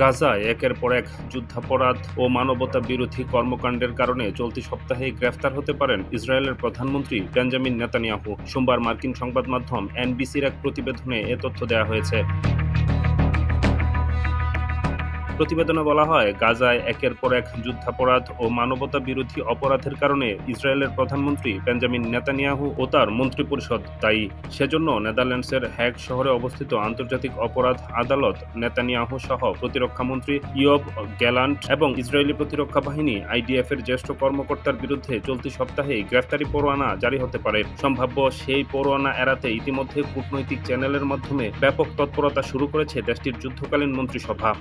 গাজায় একের পর এক যুদ্ধাপরাধ ও মানবতা বিরোধী কর্মকাণ্ডের কারণে চলতি সপ্তাহে গ্রেফতার হতে পারেন ইসরায়েলের প্রধানমন্ত্রী বেঞ্জামিন নেতানিয়াহু। সোমবার মার্কিন সংবাদ মাধ্যম এনবিসির এক প্রতিবেদনে এ তথ্য দেওয়া হয়েছে। প্রতিবেদনে বলা হয়, গাজায় একের পর এক যুদ্ধাপরাধ ও মানবতা বিরোধী অপরাধের কারণে ইসরায়েলের প্রধানমন্ত্রী বেঞ্জামিন নেতানিয়াহু ও তার মন্ত্রিপরিষদ দায়ী। সেজন্য নেদারল্যান্ডসের হ্যাগ শহরে অবস্থিত আন্তর্জাতিক অপরাধ আদালত নেতানিয়াহু সহ প্রতিরক্ষামন্ত্রী ইয়ব গ্যালান্ট এবং ইসরায়েলি প্রতিরক্ষা বাহিনী আইডিএফ এর জ্যেষ্ঠ কর্মকর্তার বিরুদ্ধে চলতি সপ্তাহে গ্রেফতারি পরোয়ানা জারি হতে পারে। সম্ভাব্য সেই পরোয়ানা এড়াতে ইতিমধ্যে কূটনৈতিক চ্যানেলের মাধ্যমে ব্যাপক তৎপরতা শুরু করেছে দেশটির যুদ্ধকালীন মন্ত্রিসভা।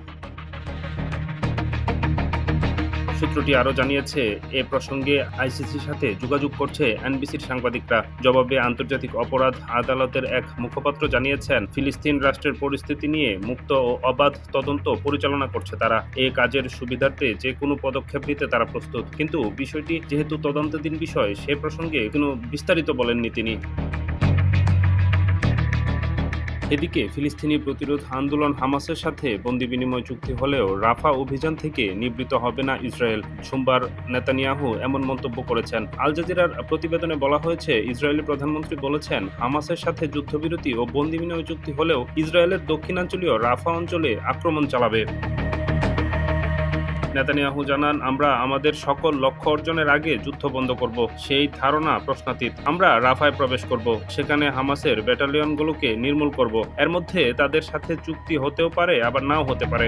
সূত্রটি আরও জানিয়েছে, এ প্রসঙ্গে আইসিসির সাথে যোগাযোগ করছে এনবিসির সাংবাদিকরা। জবাবে আন্তর্জাতিক অপরাধ আদালতের এক মুখপাত্র জানিয়েছেন, ফিলিস্তিন রাষ্ট্রের পরিস্থিতি নিয়ে মুক্ত ও অবাধ তদন্ত পরিচালনা করছে তারা। এ কাজের সুবিধার্থে যে কোনো পদক্ষেপ নিতে তারা প্রস্তুত। কিন্তু বিষয়টি যেহেতু তদন্তাধীন বিষয়, সে প্রসঙ্গে কোনো বিস্তারিত বলেননি তিনি। এদিকে ফিলিস্তিনি প্রতিরোধ আন্দোলন হামাসের সাথে বন্দি বিনিময় চুক্তি হলেও রাফা অভিযান থেকে নিবৃত হবে না ইসরায়েল। সোমবার নেতানিয়াহু এমন মন্তব্য করেছেন। আল জাজিরার প্রতিবেদনে বলা হয়েছে, ইসরায়েলি প্রধানমন্ত্রী বলেছেন, হামাসের সাথে যুদ্ধবিরতি ও বন্দি বিনিময় চুক্তি হলেও ইসরায়েলের দক্ষিণাঞ্চলীয় রাফা অঞ্চলে আক্রমণ চালাবে। নেতানিয়াহু জানান, আমরা আমাদের সকল লক্ষ্য অর্জনের আগে যুদ্ধ বন্ধ করব। সেই ধারণা প্রশ্নাতীত। আমরা রাফায় প্রবেশ করব। সেখানে হামাসের ব্যাটালিয়নগুলোকে নির্মূল করব। এর মধ্যে তাদের সাথে চুক্তি হতেও পারে, আবার নাও হতে পারে।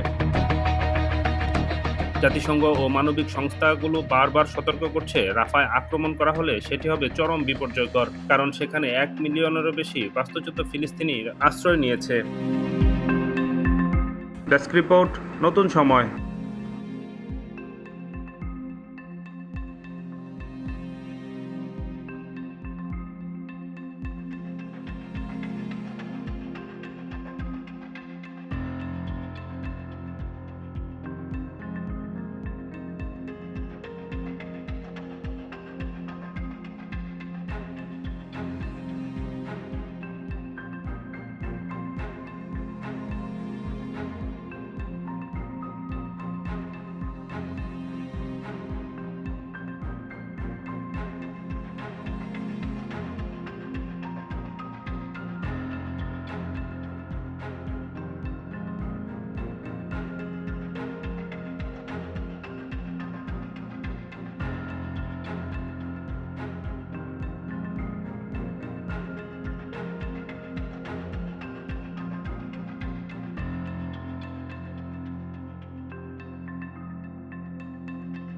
জাতিসংঘ ও মানবিক সংস্থাগুলো বারবার সতর্ক করছে, রাফায় আক্রমণ করা হলে সেটি হবে চরম বিপর্যয়কর, কারণ সেখানে এক মিলিয়নেরও বেশি বাস্তুচ্যুত ফিলিস্তিনি আশ্রয় নিয়েছে। ডেস্ক রিপোর্ট, নতুন সময়।